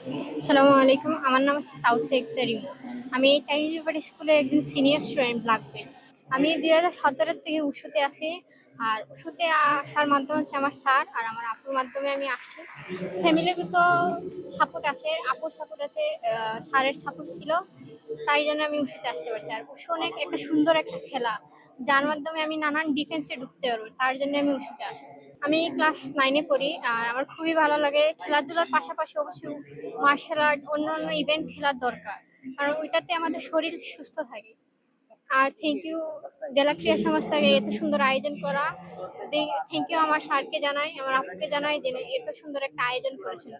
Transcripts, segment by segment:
আসসালামু আলাইকুম, আমার নাম হচ্ছে তাউসে ইকতারিম আমি এই চাইনিজ ব্যাপারে স্কুলে একজন সিনিয়র স্টুডেন্ট ব্ল্যাক বেল্ট আমি দুই হাজার সতেরো থেকে উশুতে আসি আর উশুতে আসার মাধ্যমে হচ্ছে আমার স্যার আর আমার আপুর মাধ্যমে আমি আসছি। ফ্যামিলিগত সাপোর্ট আছে, আপুর সাপোর্ট আছে স্যারের সাপোর্ট ছিল, তাই জন্য আমি উশুতে আসতে পারছি। আর উশু অনেক একটা সুন্দর একটা খেলা, যার মাধ্যমে আমি নানান ডিফেন্সে ঢুকতে পারব, তার জন্য আমি উশুতে আসি আমি ক্লাস নাইনে পড়ি, আর আমার খুবই ভালো লাগে। খেলাধুলার পাশাপাশি অবশ্যই মার্শাল আর্ট অন্য অন্য ইভেন্ট খেলার দরকার, কারণ ওইটাতে আমাদের শরীর সুস্থ থাকে। আর থ্যাংক ইউ জেলা ক্রীড়া সংস্থাকে এত সুন্দর আয়োজন করা। থ্যাংক ইউ আমার স্যারকে জানাই, আমার আপুকে জানাই যে এত সুন্দর একটা আয়োজন করেছেন।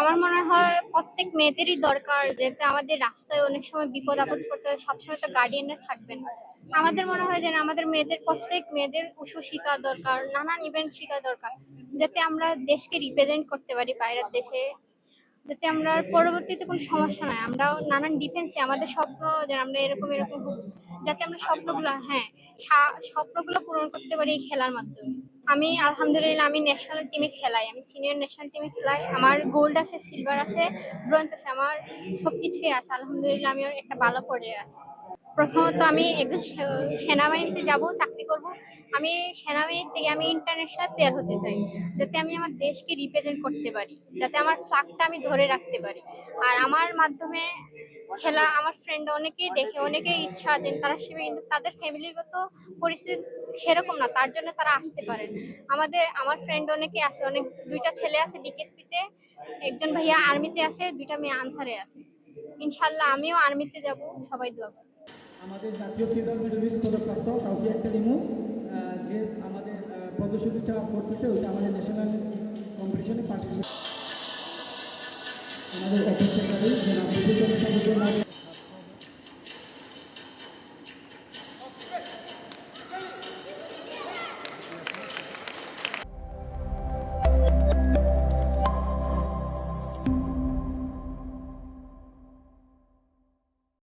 আমার মনে হয় প্রত্যেক মেয়েদেরই দরকার যেতে আমাদের রাস্তায় অনেক সময় বিপদ আপদ করতে হয়, সবসময় তো গার্ডিয়ানরা থাকবেন। আমাদের মনে হয় যে আমাদের মেয়েদের, প্রত্যেক মেয়েদের উষু শেখা দরকার, নানান ইভেন্ট শেখা দরকার, যাতে আমরা দেশকে রিপ্রেজেন্ট করতে পারি বাইরের দেশে। যাতে আমরা পরবর্তীতে কোনো সমস্যা নয় আমরাও নানান ডিফেন্সে আমাদের স্বপ্ন যেন আমরা এরকম এরকম যাতে আমরা স্বপ্নগুলো হ্যাঁ স্বপ্নগুলো পূরণ করতে পারি এই খেলার মাধ্যমে। আমি আলহামদুলিল্লাহ, আমি ন্যাশনাল টিমে খেলাই, আমি সিনিয়র ন্যাশনাল টিমে খেলাই। আমার গোল্ড আছে সিলভার আছে ব্রোঞ্জ আছে, আমার সব কিছুই আছে। আলহামদুলিল্লাহ আমি একটা ভালো পর্যায়ে আছি। প্রথমত আমি একজন সেনাবাহিনীতে যাব, চাকরি করব। আমি সেনাবাহিনী থেকে আমি ইন্টারন্যাশনাল প্লেয়ার হতে চাই, যাতে আমি আমার দেশকে রিপ্রেজেন্ট করতে পারি, যাতে আমার ফ্লাগটা আমি ধরে রাখতে পারি। আর আমার মাধ্যমে খেলা, আমার ফ্রেন্ড অনেকেই দেখে, অনেকেই ইচ্ছা আছে তারা শিবে কিন্তু তাদের ফ্যামিলিগত পরিস্থিতি সেরকম না, তার জন্য তারা আসতে পারেন আমাদের, আমার ফ্রেন্ড অনেকে আছে, অনেক, দুইটা ছেলে আছে বিকেএসপিতে একজন ভাইয়া আর্মিতে আছে, দুইটা মেয়ে আনসারে আছে। ইনশাল্লাহ আমিও আর্মিতে যাব, সবাই দোয়া আমাদের জাতীয় ফিজার মেডেলিস্ট পদকপ্রাপ্ত তাওসিয়া একটা লিমু যে আমাদের প্রদর্শনীটা করতেছে, ওইটা আমাদের ন্যাশনাল কম্পিটিশনে পার্টিসিপেট আমাদের অফিস সেক্রেটারি জনাব বিপুচন্দ্র